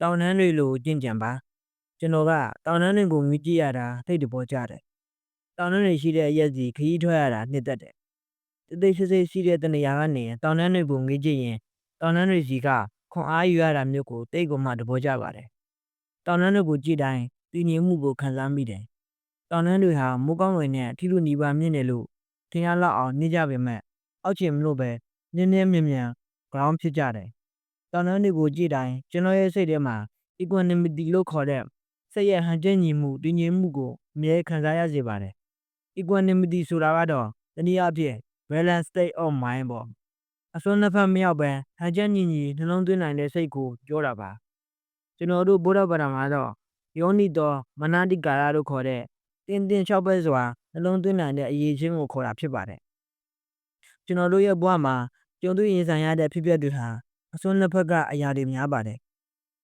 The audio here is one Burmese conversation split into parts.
တောင်တန်းတွေလိုကျင့်ကြံပါကျွန်တော်ကတောင်တန်းတွေကိုမြည်ကြည့်ရတာသိတဲ့ပေါ်ကြတယ်တောင်တန်းတွေရှိတဲ့အရက်စီခရီးထွက်ရတာနှစ်သက်တယ်တိတ်တိတ်ဆိတ်ဆိတ်ရှိတဲ့တနေရာကနေတောင်တန်းတွေကိုမြည်ကြည့်ရင်တောင်တန်းတွေစီကခွန်အားယူရတာမျိုးကိုတိတ်ကိုမှတဘောကြပါတယ်တောင်တန်းတွေကိုကြည့်တိုင်းတည်ငြိမ်မှုကိုခံစားမိတယ်တောင်တန်းတွေဟာမိုးကောင်းတွေနဲ့ထိလူနီးပါးမြင့်တယ်လို့ထင်ရလောက်အောင်နေကြပေမဲ့အောက်ခြေမလို့ပဲနင်းနေမြင်မြန် ground ဖြစ်ကြတယ် တောင်တန်းတွေကိုကြည့်တိုင်းကျွန်တော်ရဲ့စိတ်ထဲမှာ equanimity လို့ခေါ်တဲ့စိတ်ရဲ့ဟန်ချက်ညီမှုတည်ငြိမ်မှုကိုအမြဲခံစားရစေပါတယ် equanimity ဆိုတာကတော့တနည်းအားဖြင့် balance state of mind ပေါ့အစွန်းနှစ်ဖက်မရောက်ပဲဟန်ချက်ညီညီနှလုံးသွင်းနိုင်တဲ့စိတ်ကိုပြောတာပါကျွန်တော်တို့ဗုဒ္ဓဘာသာမှာတော့ယောနိတော်မနတိကာရလို့ခေါ်တဲ့တင်းတင်းလျှောက်ပဲစွာနှလုံးသွင်းနိုင်တဲ့အရေးချင်းကိုခေါ်တာဖြစ်ပါတယ်ကျွန်တော်တို့ရဲ့ဘဝမှာကြုံတွေ့ရင်ဆိုင်ရတဲ့ဖြစ်ပျက်တွေဟာ အစွန်းနှစ်ဖက်ကအရာတွေများပါတယ်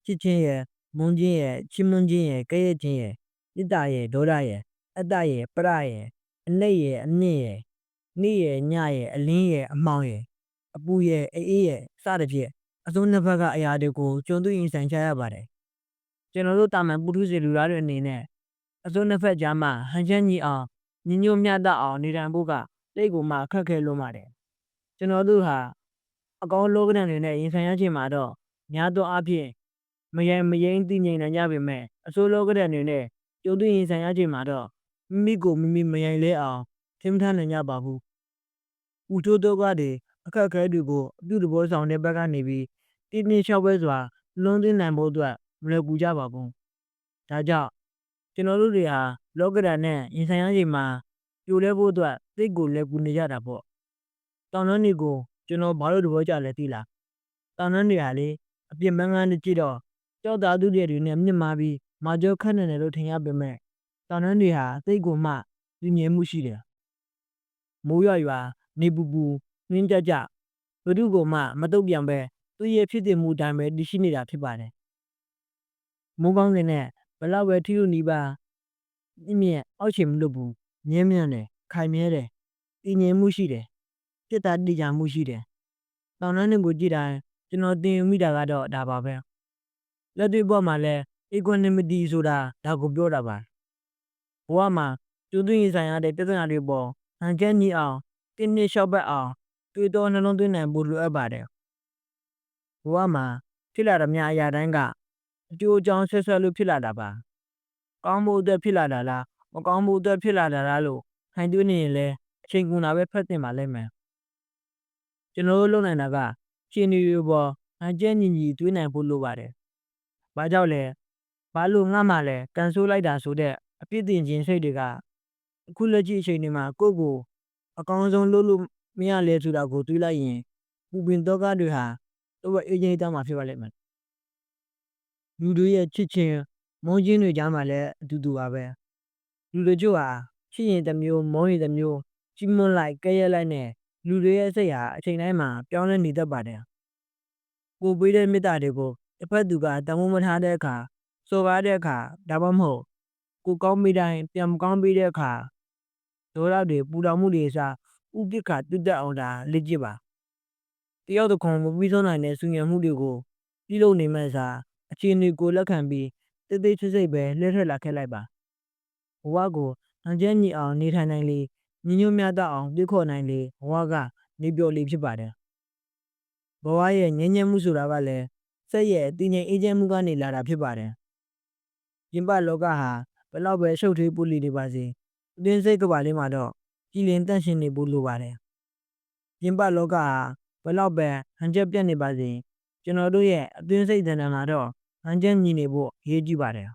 ချစ်ချင်းရဲ့မုန်းခြင်းရဲ့ချစ်မွန်းခြင်းရဲ့ကဲ့ရဲ့ခြင်းရဲ့မေတ္တာရဲ့ဒေါသရဲ့အတ္တရဲ့ပရရဲ့အနှိမ့်ရဲ့အမြင့်ရဲ့နေ့ရဲ့ညရဲ့အလင်းရဲ့အမောင်ရဲ့အပူရဲ့အေးအေးရဲ့စသဖြင့်အစွန်းနှစ်ဖက်ကအရာတွေကိုကြုံတွေ့ရင်ဆိုင်ကြရပါတယ်ကျွန်တော်တို့တာမန်ပုထုဇဉ်လူသားတွေအနေနဲ့အစွန်းနှစ်ဖက်ကြားမှာဟန်ချက်ညီအောင်ညီညွတ်မျှတအောင်နေထိုင်ဖို့ကတိတ်ကိုမှအခက်ခဲလွန်းပါတယ်ကျွန်တော်တို့ဟာ အကောင်းလောကဒဏ်တွေနဲ့ရင်ဆိုင်ရခြင်းမှာတော့များသောအားဖြင့်မယိမ်မယိမ်တည်ငြိမ်နိုင်ကြပေမဲ့အစိုးလောကဒဏ်တွေနဲ့ကြုံတွေ့ရင်ဆိုင်ရခြင်းမှာတော့မိမိကိုမိမိမယိမ်လဲအောင်ထင်မထမ်းနိုင်ကြပါဘူး။ဦးချိုးတော့ကတွေအခက်အခဲတွေကိုအပြုသဘောဆောင်တဲ့ဘက်ကနေပြီးတင်းတင်းလျှောက်ပဲစွာလွန်သွင်းနိုင်ဖို့အတွက်မလွယ်ကူကြပါဘူး။ဒါကြောင့်ကျွန်တော်တို့တွေဟာလောကဒဏ်နဲ့ရင်ဆိုင်ရခြင်းမှာပြိုလဲဖို့အတွက်သိတ်ကိုလက်ကူနေကြတာပေါ့။တောင်တန်းတွေကို ကျွန်တော်ဘာလို့သဘောကျလဲသိလား။တောင်တန်းတွေဟာလေအပြစ်မန်းကန်းတစ်ကြည့်တော့ကြောက်သားသူတွေနဲ့မြင့်မာပြီးမာကျောခက်နေတယ်လို့ထင်ရပေမဲ့တောင်တန်းတွေဟာသိတ်ကိုမှပြင်းမြဲမှုရှိတယ်။မိုးရွာရွာနေပူပူနှင်းကြကြဘု து ကိုမှမတုတ်ပြန်ပဲသူ့ရဲ့ဖြစ်တည်မှုတိုင်းပဲတရှိနေတာဖြစ်ပါတယ်။မိုးကောင်းစင်နဲ့ဘလောက်ပဲထီလူနီးပါမြင့်မြင့်အောက်ချင်မလို့ဘူးမြင်းမြန်းတယ်ခိုင်မြဲတယ်တည်ငြိမ်မှုရှိတယ်ပြစ်တာတည်ကြမှုရှိတယ်။ တောင်တန်းတွေကိုကြည့်တိုင်းကျွန်တော်သင်ယူမိတာကတော့ဒါပါပဲ။လက်တွေ့ဘဝမှာလည်း equanimity ဆိုတာဒါကိုပြောတာပါ။ဘဝမှာကျူးသွင်းရင်ဆိုင်ရတဲ့ပြဿနာတွေပေါ်ဟန်ချက်ညီအောင်တင်းနှစ်လျှောက်ပတ်အောင်တွေးတောနှလုံးသွင်းနိုင်ဖို့လိုအပ်ပါတယ်။ဘဝမှာဖြစ်လာတဲ့မြအရာတိုင်းကအကျိုးအကြောင်းဆက်ဆက်လို့ဖြစ်လာတာပါ။ကောင်းဖို့အတွက်ဖြစ်လာတာလားမကောင်းဖို့အတွက်ဖြစ်လာတာလားလို့ခိုင်တွေးနေရင်လည်းအချိန်ကုန်တာပဲဖတ်တင်ပါလိမ့်မယ်။ ကျွန်တော်တို့လုပ်နိုင်တာကရှင်နေရပေါ်ဟန်ချက်ညီညီတွေးနိုင်ဖို့လိုပါတယ်။ဘာကြောင့်လဲ။ဘာလို့ငတ်မှလဲကန်ဆိုးလိုက်တာဆိုတဲ့အပြစ်တင်ခြင်းစိတ်တွေကအခုလက်ရှိအချိန်တွေမှာကိုယ့်ကိုအကောင်းဆုံးလုပ်လို့မရလဲဆိုတာကိုတွေးလိုက်ရင်ပူပင်တော့ကတွေဟာတော့အေးချင်းတောင်းမှဖြစ်ပါလိမ့်မယ်လူတို့ရဲ့ချစ်ချင်းမုန်းချင်းတွေကြားမှာလည်းအတူတူပါပဲလူတို့ချို့ဟာချစ်ရင်တစ်မျိုးမုန်းရင်တစ်မျိုးကြီးမွန်းလိုက်ကဲရဲလိုက်နဲ့ လူတွေရဲ့စိတ်ဟာအချိန်တိုင်းမှာပြောင်းလဲနေတတ်ပါတယ်ကိုပေးတဲ့မေတ္တာတွေကိုတစ်ဖက်သူကတမိုးမထားတဲ့အခါစော်ကားတဲ့အခါဒါမှမဟုတ်ကိုကောင်းမိတိုင်းပြန်မကောင်းပြီးတဲ့အခါဒေါသတွေပူလောင်မှုတွေအစားဥပိ္ပခတုတ္တအောင်ဒါလက်ကျစ်ပါတယောက်တစ်ခွန်မပြီးဆုံးနိုင်တဲ့ဆူညံမှုတွေကိုပြုလုပ်နေမှစားအခြေအနေကိုလက်ခံပြီးတိတ်တိတ်ဆိတ်ဆိတ်ပဲလှည့်ထွက်လာခဲ့လိုက်ပါဘဝကိုအန်ကျဲညီအောင်နေထိုင်နိုင်လေ ညီညွတ်မြတ်အောင်ပြည့်ခေါ်နိုင်လေဘဝကနေပြော်လေးဖြစ်ပါတယ်ဘဝရဲ့ငြင်းညက်မှုဆိုတာကလည်းစက်ရဲ့တည်ငြိမ်အေးချမ်းမှုကနေလာတာဖြစ်ပါတယ်ပြင်ပလောကဟာဘယ်တော့ပဲရှုပ်ထွေးပူလီနေပါစေအတင်းစိတ်ကပါလေးမှာတော့ကြည်လင်တန့်ရှင်းနေဖို့လိုပါတယ်ပြင်ပလောကဟာဘယ်တော့ပဲဟန်ချက်ပြတ်နေပါစေကျွန်တော်တို့ရဲ့အတွင်းစိတ်တဏ္ဍာမှာတော့ဟန်ချက်ညီနေဖို့အရေးကြီးပါတယ်